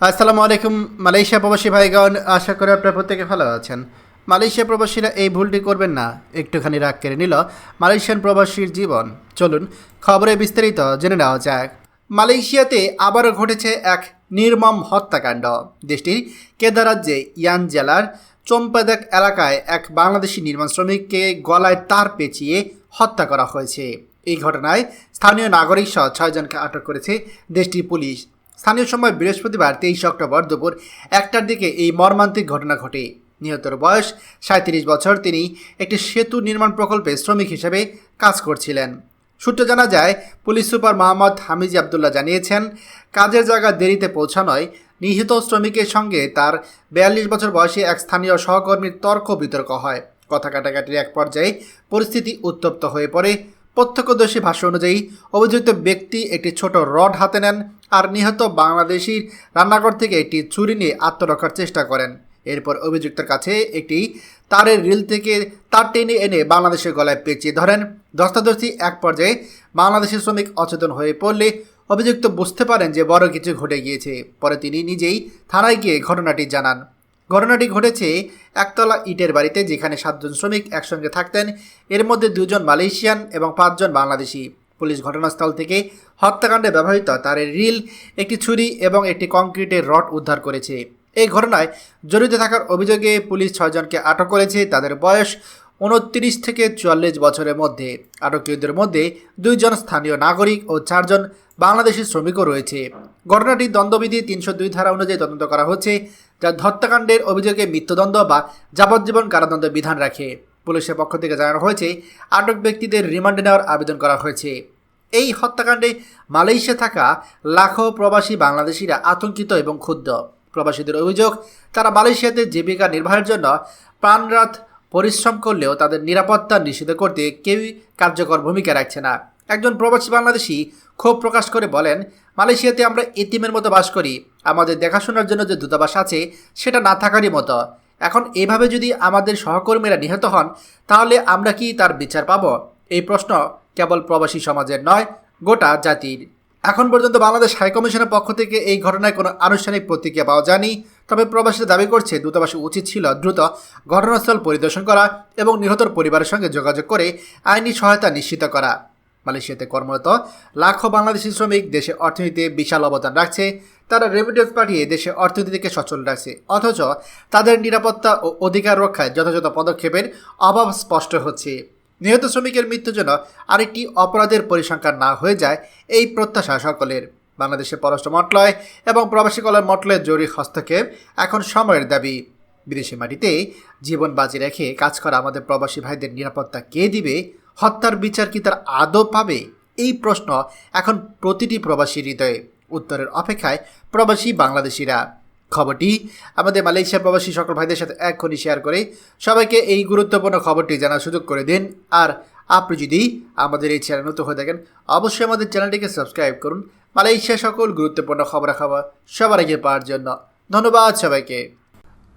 আসসালামু আলাইকুম, মালয়েশিয়া প্রবাসী ভাইগণ, আশা করি আপনারা প্রত্যেকে ভালো আছেন। মালয়েশিয়া প্রবাসীরা এই ভুলটি করবেন না, একটুখানি রাগ কেড়ে নিল মালয়েশিয়ান প্রবাসীর জীবন। চলুন, খবরে বিস্তারিত জেনে নেওয়া যাক। মালয়েশিয়াতে আবারও ঘটেছে এক নির্মম হত্যাকাণ্ড। দেশটির কেদা রাজ্যে ইয়ান জেলার চম্পাদাক এলাকায় এক বাংলাদেশি নির্মাণ শ্রমিককে গলায় তার পেঁচিয়ে হত্যা করা হয়েছে। এই ঘটনায় স্থানীয় নাগরিক সহ ছয়জনকে আটক করেছে দেশটির পুলিশ। স্থানীয় সময় বৃহস্পতিবার তেইশে অক্টোবর দুপুর একটার দিকে এই মর্মান্তিক ঘটনা ঘটে। নিহতর বয়স সাঁত্রিশ বছর। তিনি একটি সেতু নির্মাণ প্রকল্পে শ্রমিক হিসেবে কাজ করছিলেন। সূত্র জানা যায়, পুলিশ সুপার মোহাম্মদ হামিজি আবদুল্লাহ জানিয়েছেন, কাজের জায়গা দেরিতে পৌঁছানোয় নিহত শ্রমিকের সঙ্গে তার বিয়াল্লিশ বছর বয়সী এক স্থানীয় সহকর্মীর তর্ক বিতর্ক হয়। কথা কাটাকাটির এক পর্যায়ে পরিস্থিতি উত্তপ্ত হয়ে পড়ে। প্রত্যক্ষদর্শী ভাষ্য অনুযায়ী, অভিযুক্ত ব্যক্তি একটি ছোট রড হাতে নেন। আর নিহত বাংলাদেশির রান্নাঘর থেকে একটি ছুরি নিয়ে আত্মরক্ষার চেষ্টা করেন। এরপর অভিযুক্তের কাছে একটি তারের রিল থেকে তার টেনে এনে বাংলাদেশের গলায় পেঁচিয়ে ধরেন। ধস্তাধস্তি এক পর্যায়ে বাংলাদেশের শ্রমিক অচেতন হয়ে পড়লে অভিযুক্ত বুঝতে পারেন যে বড় কিছু ঘটে গিয়েছে। পরে তিনি নিজেই থানায় গিয়ে ঘটনাটি জানান। ঘটনাটি ঘটেছে একতলা ইটের বাড়িতে যেখানে সাতজন শ্রমিক একসঙ্গে থাকতেন। এর মধ্যে দুজন মালয়েশিয়ান এবং পাঁচজন বাংলাদেশি। পুলিশ ঘটনাস্থল থেকে হত্যাকাণ্ডে ব্যবহৃত তারের রিল, একটি ছুরি এবং একটি কংক্রিটের রড উদ্ধার করেছে। এই ঘটনায় জড়িত থাকার অভিযোগে পুলিশ ছয়জনকে আটক করেছে। তাদের বয়স উনত্রিশ থেকে চুয়াল্লিশ বছরের মধ্যে। আটকীয়দের মধ্যে দুইজন স্থানীয় নাগরিক ও চারজন বাংলাদেশি শ্রমিকও রয়েছে। ঘটনাটি দ্বন্দ্ববিধি তিনশো দুই ধারা অনুযায়ী তদন্ত করা হচ্ছে, যা হত্যাকাণ্ডের অভিযোগে মৃত্যুদণ্ড বা যাবজ্জীবন কারাদণ্ড বিধান রাখে। পুলিশের পক্ষ থেকে জানানো হয়েছে, আটক ব্যক্তিদের রিমান্ডে নেওয়ার আবেদন করা হয়েছে। এই হত্যাকাণ্ডে মালয়েশিয়া থাকা লাখো প্রবাসী বাংলাদেশিরা আতঙ্কিত এবং ক্ষুব্ধ। প্রবাসীদের অভিযোগ, তারা মালয়েশিয়াতে জীবিকা নির্বাহের জন্য প্রাণরাত পরিশ্রম করলেও তাদের নিরাপত্তা নিশ্চিত করতে কেউই কার্যকর ভূমিকা রাখছে না। একজন প্রবাসী বাংলাদেশি ক্ষোভ প্রকাশ করে বলেন, মালয়েশিয়াতে আমরা এতিমের মতো বাস করি। আমাদের দেখাশোনার জন্য যে দূতাবাস আছে, সেটা না থাকারই মতো। এখন এভাবে যদি আমাদের সহকর্মীরা নিহত হন, তাহলে আমরা কি তার বিচার পাব? এই প্রশ্ন কেবল প্রবাসী সমাজের নয়, গোটা জাতির। এখন পর্যন্ত বাংলাদেশ হাইকমিশনের পক্ষ থেকে এই ঘটনায় কোনো আনুষ্ঠানিক প্রতিক্রিয়া পাওয়া যায়নি, তবে প্রবাসীরা দাবি করছে দূতাবাসে উচিত ছিল দ্রুত ঘটনাস্থল পরিদর্শন করা এবং নিহতর পরিবারের সঙ্গে যোগাযোগ করে আইনি সহায়তা নিশ্চিত করা। মালয়েশিয়াতে কর্মরত লাখো বাংলাদেশি শ্রমিক দেশে অর্থনীতিতে বিশাল অবদান রাখছে। তারা রেমিটেন্স পাঠিয়ে দেশে অর্থনীতিকে সচল রাখছে। অথচ তাদের নিরাপত্তা ও অধিকার রক্ষায় যথাযথ পদক্ষেপের অভাব স্পষ্ট হচ্ছে। নিহত শ্রমিকের মৃত্যুর জন্য আরেকটি অপরাধের পরিসংখ্যান না হয়ে যায় এই প্রত্যাশা সকলের। বাংলাদেশের পররাষ্ট্র মন্ত্রণালয় এবং প্রবাসী কল্যাণ মন্ত্রণালয়ের জরুরি হস্তক্ষেপ এখন সময়ের দাবি। বিদেশি মাটিতে জীবন বাজি রেখে কাজ করা আমাদের প্রবাসী ভাইদের নিরাপত্তা কে দিবে হত্যার বিচার কি তার আদৌ পাবে? এই প্রশ্ন এখন প্রতিটি প্রবাসী হৃদয়ে। উত্তরের অপেক্ষায় প্রবাসী বাংলাদেশিরা। খবরটি আমাদের মালয়েশিয়া প্রবাসী সকল ভাইদের সাথে এক্ষুনি শেয়ার করে সবাইকে এই গুরুত্বপূর্ণ খবরটি জানার সুযোগ করে দিন। আর আপনি যদি আমাদের এই চ্যানেল নতুন হয়ে থাকেন, অবশ্যই আমাদের চ্যানেলটিকে সাবস্ক্রাইব করুন। মালয়েশিয়া সকল গুরুত্বপূর্ণ খবরাখবর সবার আগে পাওয়ার জন্য। ধন্যবাদ সবাইকে।